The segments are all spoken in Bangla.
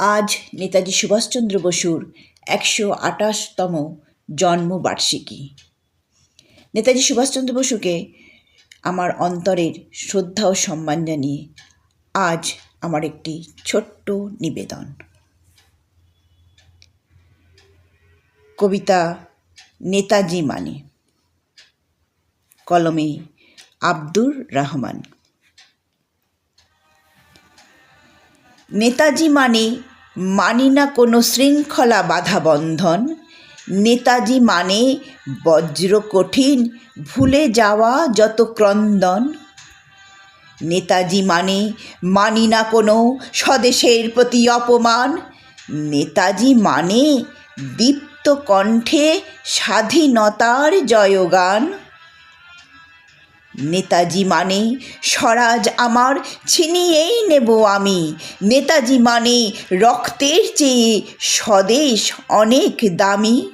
আজ নেতাজি সুভাষচন্দ্র বসুর একশো আঠাশতম জন্মবার্ষিকী। নেতাজি সুভাষচন্দ্র বসুকে আমার অন্তরের শ্রদ্ধা ও সম্মান জানিয়ে আজ আমার একটি ছোট্ট নিবেদন। কবিতা নেতাজি মানে কলমে আব্দুর রহমান। নেতাজি মানে মানি না কোনো শৃঙ্খলা বাধা বন্ধন। নেতাজি মানে বজ্র কঠিন, ভুলে যাওয়া যত ক্রন্দন। নেতাজি মানে মানি না কোনো স্বদেশের প্রতি অপমান। নেতাজি মানে দীপ্ত কণ্ঠে স্বাধীনতার জয়গান। নেতাজি মানে স্বরাজ আমার, ছিনিয়েই নেব আমি। নেতাজি মানে রক্তের চেয়ে স্বদেশ অনেক দামি।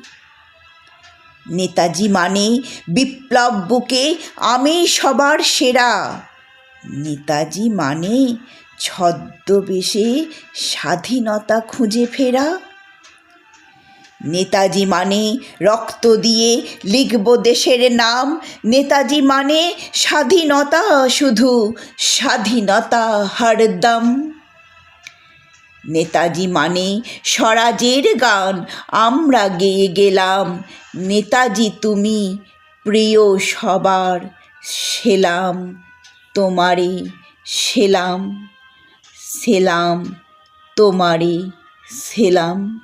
নেতাজি মানে বিপ্লব বুকে আমি সবার সেরা। নেতাজি মানে ছদ্মবেশে স্বাধীনতা খুঁজে ফেরা। নেতাজি মানে রক্ত দিয়ে লিখব দেশের নাম। নেতাজি মানে স্বাধীনতা, শুধু স্বাধীনতা হরদম নেতাজি মানে স্বরাজের গান, আমরা গেয়ে গেলাম। নেতাজি তুমি প্রিয় সবার সেলাম তোমারে সেলাম সেলাম তোমারে সেলাম।